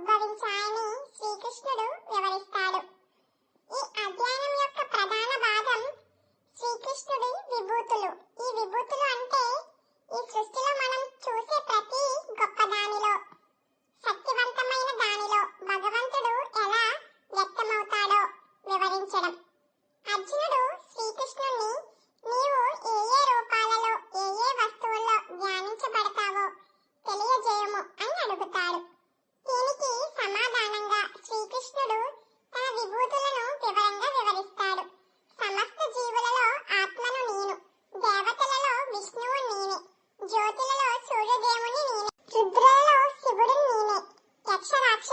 ఉద్భవించాయని శ్రీకృష్ణుడు 吃了吃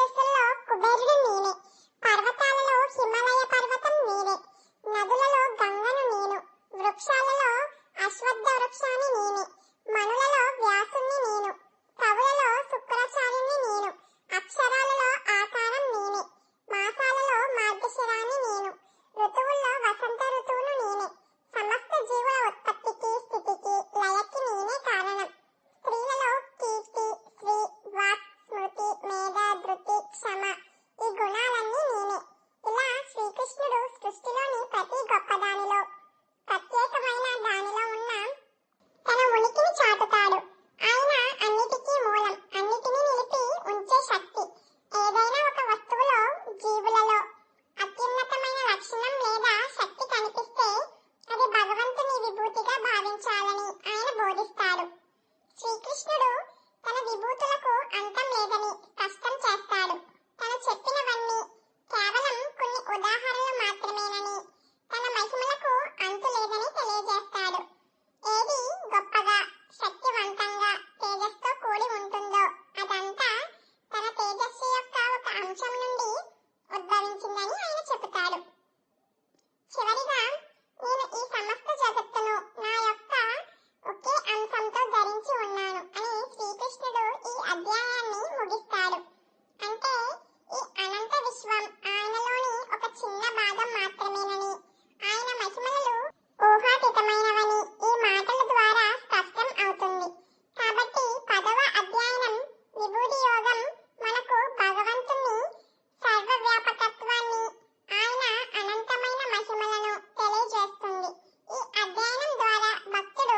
విలువను తెలియజేస్తుంది. ఈ అధ్యయనం ద్వారా భక్తుడు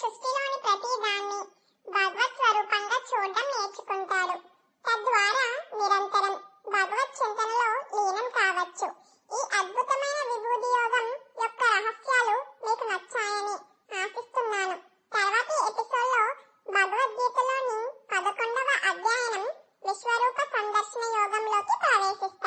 సృష్టిలోని ప్రతి దాన్ని భగవత్ స్వరూపంగా చూడడం నేర్చుకుంటాడు తద్వారా నిరంతరం భగవత్ చింతనలో లీనం కావచ్చు. ఈ అద్భుతమైన విభూతి యోగం యొక్క రహస్యాలు మీకు నచ్చాయని ఆశిస్తున్నాను. తర్వాత ఎపిసోడ్లో భగవద్గీతలోని పదకొండవ అధ్యయనం విశ్వరూప సందర్శన యోగంలోకి ప్రవేశిస్తుంది.